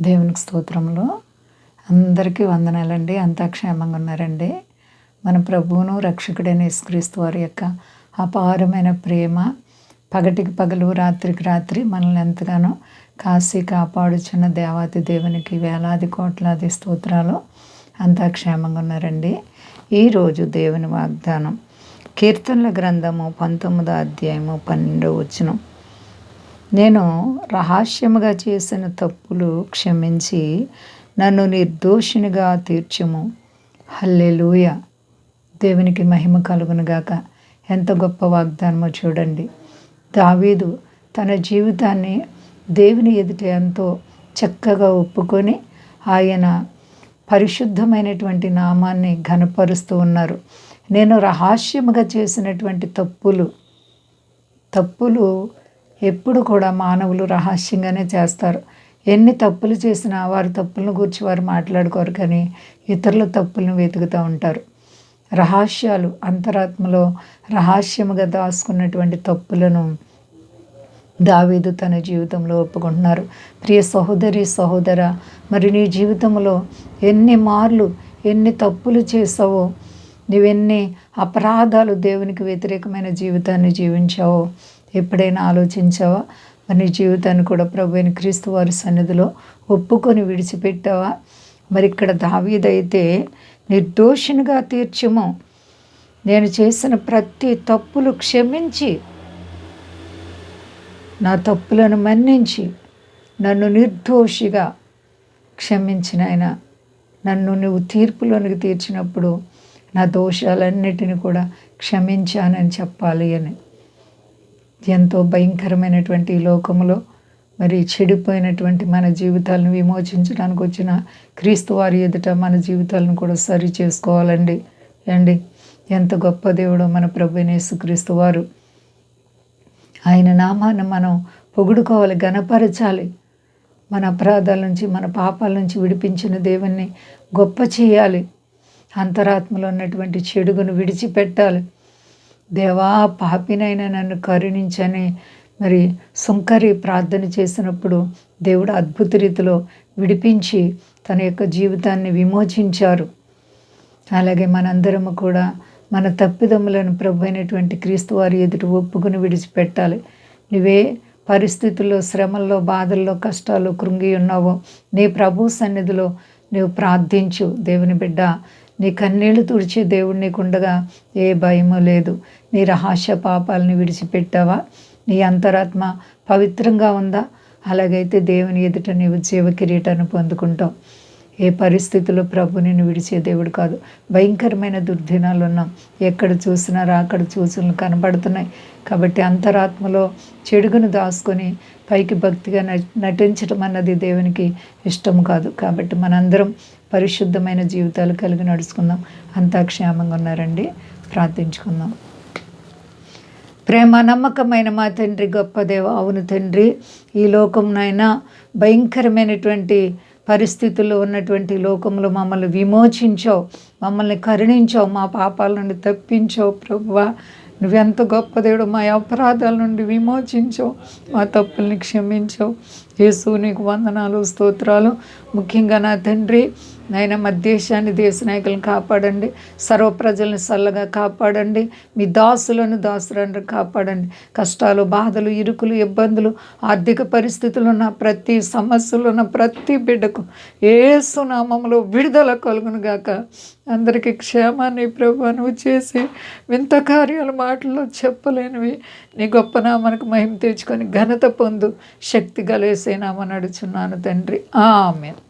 దేవునికి స్తోత్రంలో అందరికీ వందనాలండి. అంతా క్షేమంగా ఉన్నారండి. మన ప్రభువును రక్షకుడైన యేసుక్రీస్తు వారి యొక్క అపారమైన ప్రేమ పగటికి పగలు రాత్రికి రాత్రి మనల్ని ఎంతగానో కాసి కాపాడుచున్న దేవాతి దేవునికి వేలాది కోట్లాది స్తోత్రాలు. అంతా క్షేమంగా ఉన్నారండి. ఈరోజు దేవుని వాగ్దానం. కీర్తనల గ్రంథము పంతొమ్మిదో అధ్యాయము పన్నెండో వచనం. నేను రహస్యముగా చేసిన తప్పులు క్షమించి నన్ను నిర్దోషినిగా తీర్చము. హల్లెలూయ. దేవునికి మహిమ కలుగునుగాక. ఎంత గొప్ప వాగ్దానమో చూడండి. దావీదు తన జీవితాన్ని దేవుని ఎదుట ఎంతో చక్కగా ఒప్పుకొని ఆయన పరిశుద్ధమైనటువంటి నామాన్ని ఘనపరుస్తూ ఉన్నారు. నేను రహస్యముగా చేసినటువంటి తప్పులు తప్పులు ఎప్పుడు కూడా మానవులు రహస్యంగానే చేస్తారు. ఎన్ని తప్పులు చేసినా వారి తప్పులను గురించి వారు మాట్లాడుకోరు కానీ ఇతరుల తప్పులను వెతుకుతూ ఉంటారు. రహస్యాలు అంతరాత్మలో రహస్యముగా దాచుకున్నటువంటి తప్పులను దావీదు తన జీవితంలో ఒప్పుకుంటున్నారు. ప్రియ సహోదరి సహోదర మరి నీ జీవితంలో ఎన్ని మార్లు ఎన్ని తప్పులు చేసావో నువ్వెన్ని అపరాధాలు దేవునికి వ్యతిరేకమైన జీవితాన్ని జీవించావో ఎప్పుడైనా ఆలోచించావా? మరి నీ జీవితాన్ని కూడా ప్రభు అయిన క్రీస్తు వారి సన్నిధిలో ఒప్పుకొని విడిచిపెట్టావా? మరి ఇక్కడ దావీదైతే నిర్దోషినిగా తీర్చము. నేను చేసిన ప్రతి తప్పులు క్షమించి నా తప్పులను మన్నించి నన్ను నిర్దోషిగా క్షమించిన ఆయన నన్ను నువ్వు తీర్పులోనికి తీర్చినప్పుడు నా దోషాలన్నిటిని కూడా క్షమించానని చెప్పాలి అని. ఎంతో భయంకరమైనటువంటి లోకములో మరి చెడిపోయినటువంటి మన జీవితాలను విమోచించడానికి వచ్చిన క్రీస్తు వారి ఎదుట మన జీవితాలను కూడా సరి చేసుకోవాలండి. అండి ఎంత గొప్ప దేవుడో మన ప్రభు యేసుక్రీస్తు వారు. ఆయన నామాన్ని మనం పొగుడుకోవాలి గనపరచాలి మన అపరాధాల నుంచి మన పాపాల నుంచి విడిపించిన దేవుణ్ణి గొప్ప చేయాలి. అంతరాత్మలో ఉన్నటువంటి చెడుగును విడిచిపెట్టాలి. దేవా పాపినైనా నన్ను కరుణించని. మరి సుంకరి ప్రార్థన చేసినప్పుడు దేవుడు అద్భుత రీతిలో విడిపించి తన యొక్క జీవితాన్ని విమోచించారు. అలాగే మనందరము కూడా మన తప్పిదములను ప్రభు అయినటువంటి క్రీస్తు వారి ఎదుట ఒప్పుకుని విడిచిపెట్టాలి. నువ్వే పరిస్థితుల్లో శ్రమల్లో బాధల్లో కష్టాలు కృంగి ఉన్నావో నీ ప్రభు సన్నిధిలో నువ్వు ప్రార్థించు. దేవుని బిడ్డ నీ కన్నీళ్ళు తుడిచే దేవుడు నీకుండగా ఏ భయము లేదు. నీ రహస్య పాపాలని విడిచిపెట్టావా? నీ అంతరాత్మ పవిత్రంగా ఉందా? అలాగైతే దేవుని ఎదుట నీవు జీవ కిరీటాన్ని పొందుకుంటావు. ఏ పరిస్థితుల్లో ప్రభు నేను విడిచే దేవుడు కాదు. భయంకరమైన దుర్దినాలు ఉన్నాం ఎక్కడ చూసినా అక్కడ చూసిన కనబడుతున్నాయి. కాబట్టి అంతరాత్మలో చెడుగును దాసుకొని పైకి భక్తిగా నటించడం అన్నది దేవునికి ఇష్టం కాదు. కాబట్టి మనందరం పరిశుద్ధమైన జీవితాలు కలిగి నడుచుకుందాం. అంతా క్షేమంగా ఉన్నారండి. ప్రార్థించుకుందాం. ప్రేమ నమ్మకమైన మా తండ్రి గొప్ప దేవ అవును తండ్రి. ఈ లోకం నాయన భయంకరమైనటువంటి పరిస్థితుల్లో ఉన్నటువంటి లోకంలో మమ్మల్ని విమోచించావు మమ్మల్ని కరుణించావు మా పాపాల నుండి తప్పించావు ప్రభువా. నువ్వెంత గొప్ప దేవుడు మా అపరాధాల నుండి విమోచించావు మా తప్పుల్ని క్షమించావు. యేసు నీకు వందనాలు స్తోత్రాలు. ముఖ్యంగా నా తండ్రి నాయన మా దేశాన్ని దేశ నాయకులను కాపాడండి. సర్వ ప్రజల్ని చల్లగా కాపాడండి. మీ దాసులను దాసులను కాపాడండి. కష్టాలు బాధలు ఇరుకులు ఇబ్బందులు ఆర్థిక పరిస్థితులు ఉన్న ప్రతి సమస్యలు ఉన్న ప్రతి బిడ్డకు ఏసునామంలో విడుదల కలుగును గాక. అందరికీ క్షేమాన్ని ప్రభు నువ్వు చేసి వింత కార్యాలు మాటల్లో చెప్పలేనివి. నీ గొప్ప నామానికి మహిమ తెచ్చుకొని ఘనత పొందు శక్తి గలేసేనామని అడుచున్నాను తండ్రి. ఆమె